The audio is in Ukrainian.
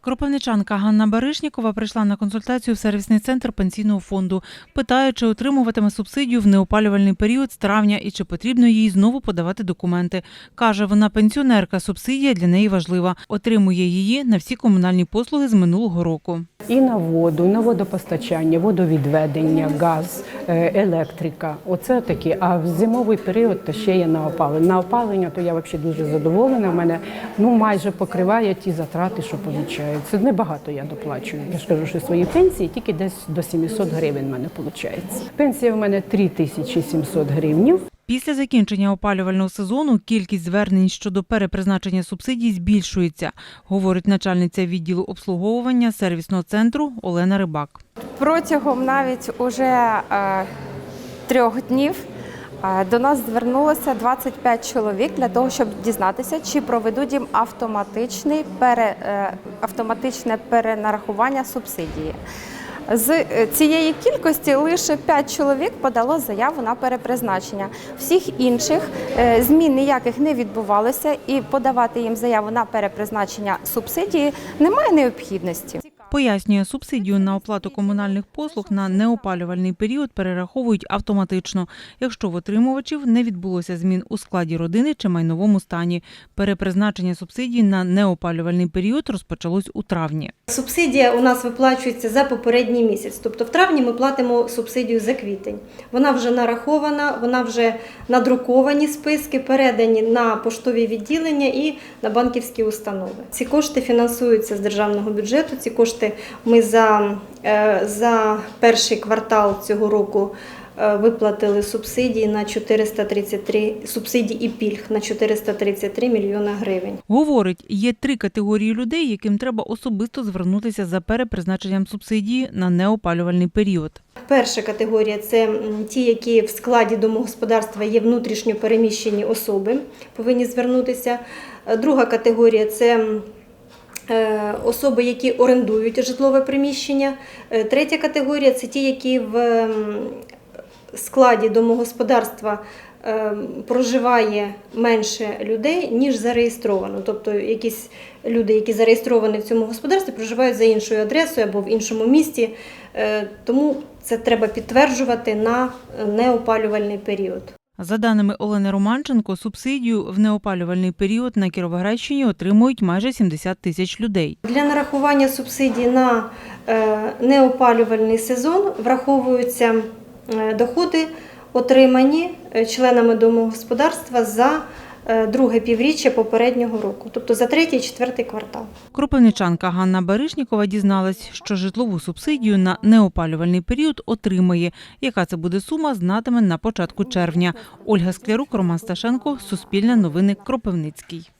Кропивничанка Ганна Баришнікова прийшла на консультацію в сервісний центр пенсійного фонду. Питає, чи отримуватиме субсидію в неопалювальний період з травня і чи потрібно їй знову подавати документи. Каже, вона пенсіонерка, субсидія для неї важлива. Отримує її на всі комунальні послуги з минулого року. І на воду, на водопостачання, водовідведення, газ, е, електрика. Оце такі. А в зимовий період то ще є на опалення. На опалення то я взагалі дуже задоволена. У мене ну майже покриває ті затрати, що виходить. Це небагато я доплачую. Я ж кажу, що свої пенсії тільки десь до 700 гривень в мене виходить. Пенсія в мене 3700 гривнів. Після закінчення опалювального сезону кількість звернень щодо перепризначення субсидій збільшується, говорить начальниця відділу обслуговування сервісного центру Олена Рибак. Протягом навіть уже е, трьох днів до нас звернулося 25 чоловік для того, щоб дізнатися, чи проведуть їм автоматичний пере, е, автоматичне перенарахування субсидії. З е, цієї кількості лише 5 чоловік подало заяву на перепризначення. Всіх інших е, змін ніяких не відбувалося, і подавати їм заяву на перепризначення субсидії немає необхідності. Пояснює, субсидію на оплату комунальних послуг на неопалювальний період перераховують автоматично, якщо в отримувачів не відбулося змін у складі родини чи майновому стані. Перепризначення субсидій на неопалювальний період розпочалось у травні. Субсидія у нас виплачується за попередній місяць. Тобто в травні ми платимо субсидію за квітень. Вона вже нарахована, вона вже надруковані списки, передані на поштові відділення і на банківські установи. Ці кошти фінансуються з державного бюджету. Ці кошти ми за, е, за перший квартал цього року. е, Виплатили субсидії на 433 субсидії і пільг на 433 мільйона гривень. Говорить, є три категорії людей, яким треба особисто звернутися за перепризначенням субсидії на неопалювальний період. Перша категорія це ті, які в складі домогосподарства є внутрішньо переміщені особи, повинні звернутися. Друга категорія це особи, які орендують житлове приміщення. Е, Третя категорія це ті, які в складі домогосподарства е, проживає менше людей, ніж зареєстровано. Тобто якісь люди, які зареєстровані в цьому господарстві, проживають за іншою адресою або в іншому місті. Е, Тому це треба підтверджувати на неопалювальний період. За даними Олени Романченко, субсидію в неопалювальний період на Кіровоградщині отримують майже 70 тисяч людей. Для нарахування субсидій на е, неопалювальний сезон враховуються е, доходи, отримані е, членами домогосподарства за друге півріччя попереднього року, тобто за третій четвертий квартал. Кропивничанка Ганна Баришнікова дізналась, що житлову субсидію на неопалювальний період отримає. Яка це буде сума, знатиме на початку червня. Ольга Склярук, Роман Сташенко, Суспільне новини, Кропивницький.